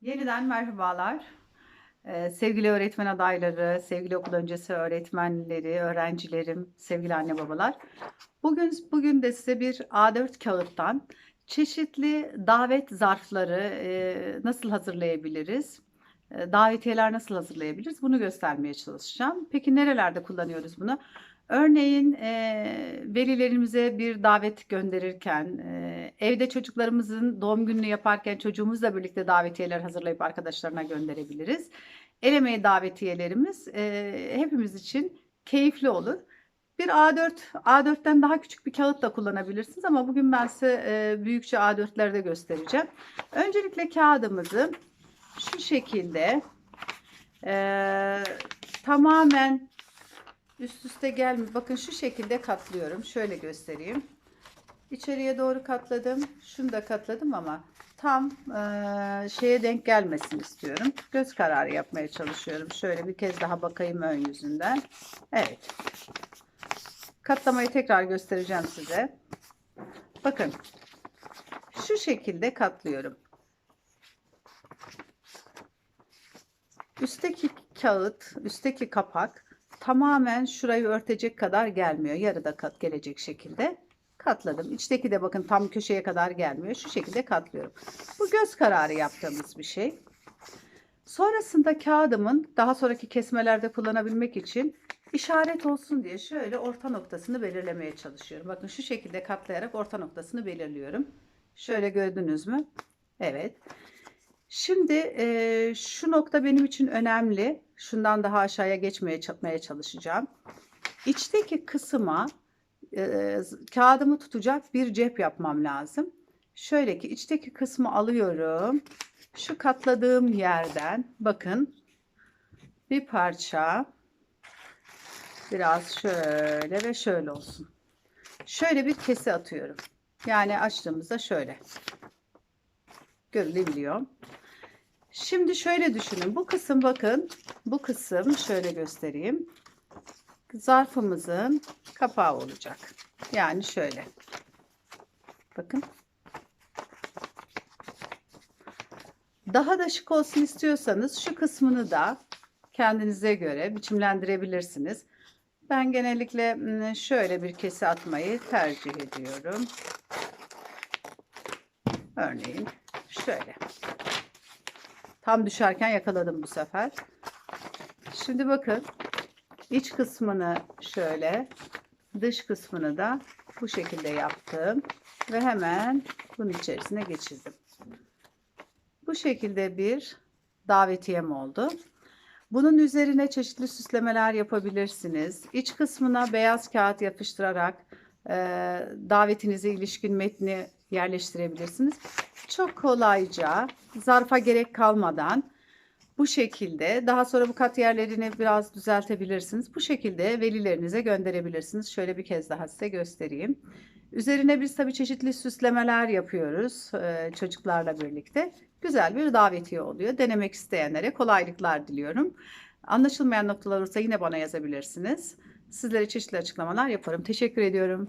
Yeniden merhabalar. Ee, sevgili öğretmen adayları, sevgili okul öncesi öğretmenleri, öğrencilerim, sevgili anne babalar. Bugün bugün de size bir A4 kağıttan çeşitli davet zarfları e, nasıl hazırlayabiliriz? E, davetiyeler nasıl hazırlayabiliriz? Bunu göstermeye çalışacağım. Peki nerelerde kullanıyoruz bunu? Örneğin e, velilerimize bir davet gönderirken, e, evde çocuklarımızın doğum gününü yaparken çocuğumuzla birlikte davetiyeler hazırlayıp arkadaşlarına gönderebiliriz. El emeği davetiyelerimiz e, hepimiz için keyifli olur. Bir A4, A4'ten daha küçük bir kağıt da kullanabilirsiniz ama bugün ben size e, büyükçe A4'lerde göstereceğim. Öncelikle kağıdımızı şu şekilde e, tamamen üst üste gelmiyor. Bakın şu şekilde katlıyorum. Şöyle göstereyim. İçeriye doğru katladım. Şunu da katladım ama tam e, şeye denk gelmesin istiyorum. Göz kararı yapmaya çalışıyorum. Şöyle bir kez daha bakayım ön yüzünden. Evet. Katlamayı tekrar göstereceğim size. Bakın. Şu şekilde katlıyorum. Üstteki kağıt, üstteki kapak tamamen şurayı örtecek kadar gelmiyor. Yarıda kat gelecek şekilde katladım. İçteki de bakın tam köşeye kadar gelmiyor. Şu şekilde katlıyorum. Bu göz kararı yaptığımız bir şey. Sonrasında kağıdımın daha sonraki kesmelerde kullanabilmek için işaret olsun diye şöyle orta noktasını belirlemeye çalışıyorum. Bakın şu şekilde katlayarak orta noktasını belirliyorum. Şöyle gördünüz mü? Evet. Şimdi e, şu nokta benim için önemli. Şundan daha aşağıya geçmeye çapmaya çalışacağım. İçteki kısma e, kağıdımı tutacak bir cep yapmam lazım. Şöyle ki içteki kısmı alıyorum. Şu katladığım yerden bakın bir parça biraz şöyle ve şöyle olsun. Şöyle bir kese atıyorum. Yani açtığımızda şöyle görülebiliyor. Şimdi şöyle düşünün. Bu kısım bakın. Bu kısım şöyle göstereyim. Zarfımızın kapağı olacak. Yani şöyle. Bakın. Daha da şık olsun istiyorsanız şu kısmını da kendinize göre biçimlendirebilirsiniz. Ben genellikle şöyle bir kese atmayı tercih ediyorum. Örneğin şöyle. Tam düşerken yakaladım bu sefer. Şimdi bakın iç kısmını şöyle dış kısmını da bu şekilde yaptım ve hemen bunun içerisine geçirdim. Bu şekilde bir davetiyem oldu. Bunun üzerine çeşitli süslemeler yapabilirsiniz. İç kısmına beyaz kağıt yapıştırarak e, davetinize ilişkin metni yerleştirebilirsiniz. Çok kolayca zarfa gerek kalmadan bu şekilde daha sonra bu kat yerlerini biraz düzeltebilirsiniz. Bu şekilde velilerinize gönderebilirsiniz. Şöyle bir kez daha size göstereyim. Üzerine biz tabii çeşitli süslemeler yapıyoruz e, çocuklarla birlikte. Güzel bir davetiye oluyor. Denemek isteyenlere kolaylıklar diliyorum. Anlaşılmayan noktalar olursa yine bana yazabilirsiniz. Sizlere çeşitli açıklamalar yaparım. Teşekkür ediyorum.